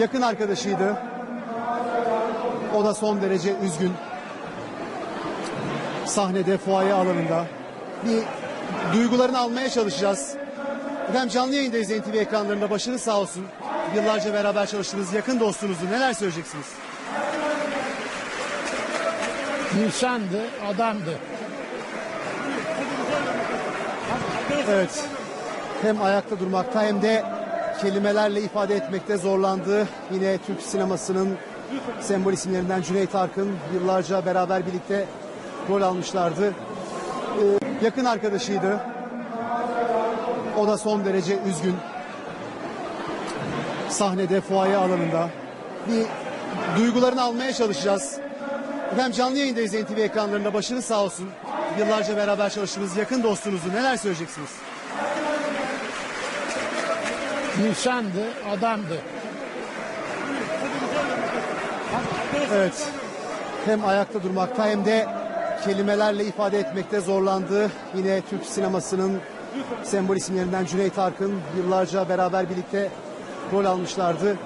yakın arkadaşıydı. O da son derece üzgün. Sahnede, fuaye alanında. Bir duygularını almaya çalışacağız. Efendim canlı yayındayız NTV ekranlarında. Başınız sağ olsun. Yıllarca beraber çalıştığınız yakın dostunuzdu. Neler söyleyeceksiniz? İnsandı, adamdı. Evet. Hem ayakta durmakta hem de kelimelerle ifade etmekte zorlandığı yine Türk sinemasının sembol isimlerinden Cüneyt Arkın yıllarca beraber birlikte rol almışlardı. Ee, yakın arkadaşıydı. O da son derece üzgün. Sahnede, fuaye alanında. Bir duygularını almaya çalışacağız. Efendim canlı yayındayız NTV ekranlarında. Başınız sağ olsun. Yıllarca beraber çalıştığınız yakın dostunuzdu. Neler söyleyeceksiniz? İnsandı, adamdı. Evet. Hem ayakta durmakta hem de kelimelerle ifade etmekte zorlandığı yine Türk sinemasının sembol isimlerinden Cüneyt Arkın yıllarca beraber birlikte rol almışlardı.